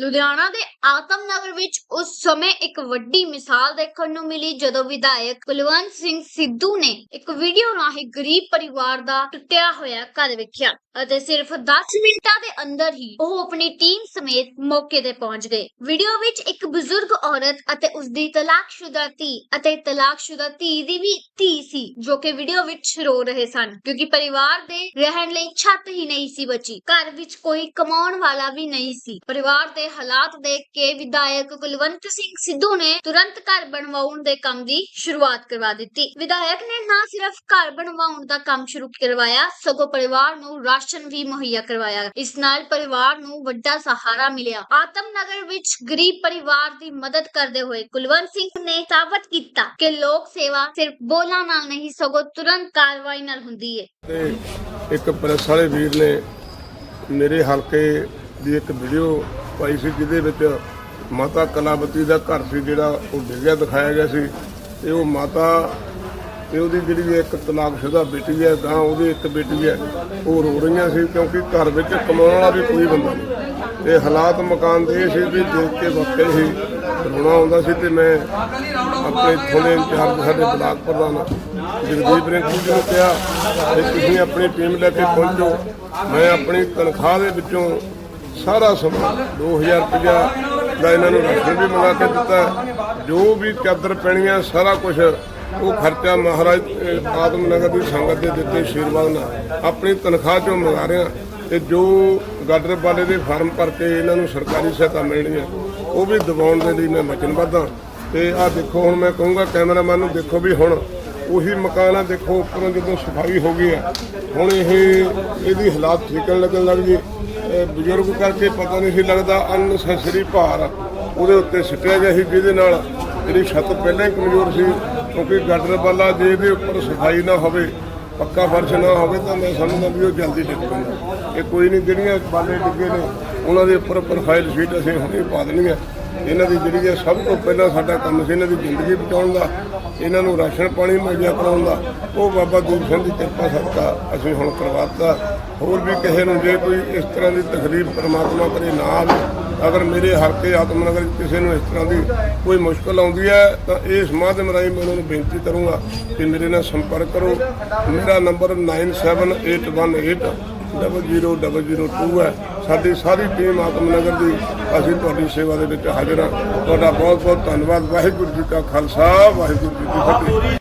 ਲੁਧਿਆਣਾ ਦੇ ਆਤਮ ਨਗਰ ਵਿੱਚ ਉਸ ਸਮੇਂ ਇੱਕ ਵੱਡੀ ਮਿਸਾਲ ਦੇਖਣ ਨੂੰ ਮਿਲੀ ਜਦੋਂ ਵਿਧਾਇਕ ਕੁਲਵੰਤ ਸਿੰਘ ਸਿੱਧੂ ਨੇ ਇੱਕ ਵੀਡੀਓ ਰਾਹੀਂ ਗਰੀਬ ਪਰਿਵਾਰ ਦਾ ਟੁੱਟਿਆ ਹੋਇਆ ਘਰ ਵੇਖਿਆ। ਅਤੇ ਸਿਰਫ 10 ਮਿੰਟਾਂ ਦੇ ਅੰਦਰ ਹੀ ਉਹ ਆਪਣੀ ਟੀਮ ਸਮੇਤ ਮੌਕੇ ਤੇ ਪਹੁੰਚ ਗਏ। ਵੀਡੀਓ ਵਿੱਚ ਇੱਕ ਬਜ਼ੁਰਗ ਔਰਤ ਅਤੇ ਉਸਦੀ ਤਲਾਕਸ਼ੁਦਾ ਧੀ ਅਤੇ ਤਲਾਕਸ਼ੁਦਾ ਧੀ ਦੀ ਵੀ ਧੀ ਸੀ, ਜੋ ਕਿ ਵੀਡੀਓ ਵਿੱਚ ਰੋ ਰਹੇ ਸਨ, ਕਿਉਂਕਿ ਪਰਿਵਾਰ ਦੇ ਰਹਿਣ ਲਈ ਛੱਤ ਹੀ ਨਹੀਂ ਸੀ ਬਚੀ। ਘਰ ਵਿੱਚ ਕੋਈ ਕਮਾਉਣ ਵਾਲਾ ਵੀ ਨਹੀਂ ਸੀ। ਪਰਿਵਾਰ ਦੇ ਹਾਲਾਤ ਦੇਖ ਕੇ ਵਿਧਾਇਕ ਕੁਲਵੰਤ ਸਿੰਘ ਸਿੱਧੂ ਨੇ ਤੁਰੰਤ ਘਰ ਬਣਵਾਉਣ ਦੇ ਕੰਮ ਦੀ ਸ਼ੁਰੂਆਤ ਕਰਵਾ ਦਿੱਤੀ। ਵਿਧਾਇਕ ਨੇ ਨਾ ਸਿਰਫ ਘਰ ਬਣਵਾਉਣ ਦਾ ਕੰਮ ਸ਼ੁਰੂ ਕਰਵਾਇਆ, ਸਗੋਂ ਪਰਿਵਾਰ ਨੂੰ ਰਾਸ਼ਨ ਵੀ ਮੁਹੱਈਆ ਕਰਵਾਇਆ। ਇਸ ਨਾਲ ਪਰਿਵਾਰ ਨੂੰ ਵੱਡਾ ਸਹਾਰਾ ਮਿਲਿਆ। ਆਤਮ ਨਗਰ ਵਿੱਚ ਗਰੀਬ ਪਰਿਵਾਰ ਦੀ ਮਦਦ ਕਰਦੇ ਹੋਏ ਕੁਲਵੰਤ ਸਿੰਘ ਨੇ ਸਾਬਤ ਕੀਤਾ ਕਿ ਲੋਕ ਸੇਵਾ ਸਿਰਫ ਬੋਲਾਂ ਨਾਲ ਨਹੀਂ, ਸਗੋਂ ਤੁਰੰਤ ਕਾਰਵਾਈ ਨਾਲ ਹੁੰਦੀ ਹੈ ਤੇ ਇੱਕ ਪ੍ਰੈਸ ਵਾਲੇ ਵੀਰ ਨੇ ਮੇਰੇ ਹਲਕੇ ਦੀ ਇੱਕ ਵੀਡੀਓ ਪਾਈ ਸੀ, ਜਿਹਦੇ ਵਿੱਚ ਮਾਤਾ ਕਲਾਵਤੀ ਦਾ ਘਰ ਸੀ ਜਿਹੜਾ ਉਹ ਡਿੱਗਿਆ, ਦਿਖਾਇਆ ਗਿਆ ਸੀ। ਤੇ ਉਹ ਮਾਤਾ ਤੇ ਉਹਦੀ ਜਿਹੜੀ ਇੱਕ ਤਲਾਕਸ਼ੁਦਾ ਬੇਟੀ ਹੈ ਗਾਂ ਉਹਦੀ ਇੱਕ ਬੇਟੀ ਹੈ, ਉਹ ਰੋ ਰਹੀਆਂ ਸੀ ਕਿਉਂਕਿ ਘਰ ਵਿੱਚ ਕਮਾਉਣ ਵਾਲਾ ਵੀ ਕੋਈ ਬੰਦਾ ਨਹੀਂ। ਤੇ ਹਾਲਾਤ ਮਕਾਨ ਦੇ ਇਹ ਸੀ ਵੀ ਦੇਖ ਕੇ ਵਾਕਈ ਹੀ ਰੋਣਾ ਆਉਂਦਾ ਸੀ ਤੇ ਮੈਂ ਆਪਣੇ ਥੋੜੇ ਇੰਚਾਰਜ ਸਾਡੇ ਬਲਾਕ ਪ੍ਰਧਾਨ ਜਗਦੀਪ ਰਿੰਕੂ ਜੀ ਨੂੰ ਕਿਹਾ ਕਿ ਤੁਸੀਂ ਆਪਣੀ ਟੀਮ ਲੈ ਕੇ ਪਹੁੰਚੋ। ਮੈਂ ਆਪਣੀ ਤਨਖਾਹ ਦੇ ਵਿੱਚੋਂ ਸਾਰਾ ਸਮਾਂ 2000 ਰੁਪਇਆ ਦਾ ਇਹਨਾਂ ਨੂੰ ਰਾਸ਼ਨ ਵੀ ਮੰਗਾ ਕੇ ਦਿੱਤਾ। ਜੋ ਵੀ ਚਾਦਰ ਪੈਣੀਆਂ, ਸਾਰਾ ਕੁਝ ਉਹ ਖਰਚਾ ਮਹਾਰਾਜ ਅਹ, ਆਤਮ ਨਗਰ ਦੀ ਸੰਗਤ ਦੇ ਦਿੱਤੇ ਆਸ਼ੀਰਵਾਦ ਨਾਲ ਆਪਣੀ ਤਨਖਾਹ ਚੋਂ ਮੰਗਾ ਰਿਹਾ ਤੇ ਜੋ ਗਾਡਰ ਵਾਲੇ ਦੇ ਫਾਰਮ ਭਰ ਕੇ ਇਹਨਾਂ ਨੂੰ ਸਰਕਾਰੀ ਸਹਾਇਤਾ ਮਿਲਣੀ ਹੈ ਉਹ ਵੀ ਦਿਵਾਉਣ ਦੇ ਲਈ ਮੈਂ ਵਚਨਬੱਧ ਹਾਂ। ਤੇ ਆਹ ਦੇਖੋ ਹੁਣ ਮੈਂ ਕਹੂੰਗਾ ਕੈਮਰਾਮੈਨ ਨੂੰ ਦੇਖੋ ਵੀ ਹੁਣ ਉਹੀ ਮਕਾਨ ਆ ਦੇਖੋ ਉੱਪਰੋਂ ਜਦੋਂ ਸਫ਼ਾਈ ਹੋ ਗਈ ਆ ਹੁਣ ਇਹ ਇਹਦੀ ਹਾਲਾਤ ਠੀਕਣ ਲੱਗਣ ਲੱਗ ਗਈ ਬਜ਼ੁਰਗ ਕਰਕੇ ਪਤਾ ਨਹੀਂ ਸੀ ਲੱਗਦਾ ਅਨਸੈਸਰੀ ਭਾਰ ਉਹਦੇ ਉੱਤੇ ਸਿੱਟਿਆ ਗਿਆ ਸੀ ਜਿਹਦੇ ਨਾਲ ਜਿਹੜੀ ਛੱਤ ਪਹਿਲਾਂ ਹੀ ਕਮਜ਼ੋਰ ਸੀ ਕਿਉਂਕਿ ਗਾਡਰ ਵਾਲਾ ਜੇ ਇਹਦੇ ਉੱਪਰ ਸਫ਼ਾਈ ਨਾ ਹੋਵੇ, ਪੱਕਾ ਫਰਸ਼ ਨਾ ਹੋਵੇ, ਤਾਂ ਮੈਂ ਸਮਝਦਾ ਵੀ ਉਹ ਜਲਦੀ ਡਿੱਗ ਪੈਂਦਾ ਇਹ ਕੋਈ ਨਹੀਂ ਜਿਹੜੀਆਂ ਬਾਲੇ ਡਿੱਗੇ ਨੇ, ਉਹਨਾਂ ਦੇ ਉੱਪਰ ਪ੍ਰੋਫਾਈਲ ਸ਼ੀਟ ਅਸੀਂ ਹੁਣੇ ਪਾ ਦੇਣੀ ਹੈ। ਇਹਨਾਂ ਦੀ ਜਿਹੜੀ ਹੈ ਸਭ ਤੋਂ ਪਹਿਲਾਂ ਸਾਡਾ ਕੰਮ ਸੀ ਇਹਨਾਂ ਦੀ ਜ਼ਿੰਦਗੀ ਬਚਾਉਣ ਦਾ। ਇਹਨਾਂ ਨੂੰ ਰਾਸ਼ਨ ਪਾਣੀ ਮੁਹੱਈਆ ਕਰਾਉਣ ਦਾ, ਉਹ ਬਾਬਾ ਦੀਪ ਸਿੰਘ ਦੀ ਕਿਰਪਾ ਸਦਕਾ ਅਸੀਂ ਹੁਣ ਕਰਵਾਤਾ। ਹੋਰ ਵੀ ਕਿਸੇ ਨੂੰ ਜੇ ਕੋਈ ਇਸ ਤਰ੍ਹਾਂ ਦੀ ਤਕਲੀਫ ਪਰਮਾਤਮਾ ਕਰੇ ਨਾ ਆਵੇ, ਅਗਰ ਮੇਰੇ ਹਲਕੇ ਆਤਮਨਗਰ ਕਿਸੇ ਨੂੰ ਇਸ ਤਰ੍ਹਾਂ ਦੀ ਕੋਈ ਮੁਸ਼ਕਲ ਆਉਂਦੀ ਹੈ, ਤਾਂ ਇਸ ਮਾਧਿਅਮ ਰਾਹੀਂ ਮੈਂ ਉਹਨਾਂ ਨੂੰ ਬੇਨਤੀ ਕਰੂੰਗਾ ਕਿ ਮੇਰੇ ਨਾਲ ਸੰਪਰਕ ਕਰੋ। ਮੇਰਾ ਨੰਬਰ 97818 0002 ਹੈ। ਸਾਡੀ ਸਾਰੀ ਟੀਮ ਆਤਮਨਗਰ ਦੀ ਅਸੀਂ ਤੁਹਾਡੀ ਸੇਵਾ ਦੇ ਵਿੱਚ ਹਾਜ਼ਰ ਹਾਂ। ਤੁਹਾਡਾ ਬਹੁਤ ਬਹੁਤ ਧੰਨਵਾਦ। ਵਾਹਿਗੁਰੂ ਜੀ ਕਾ ਖਾਲਸਾ, ਵਾਹਿਗੁਰੂ ਜੀ ਕੀ ਫਤਿਹ।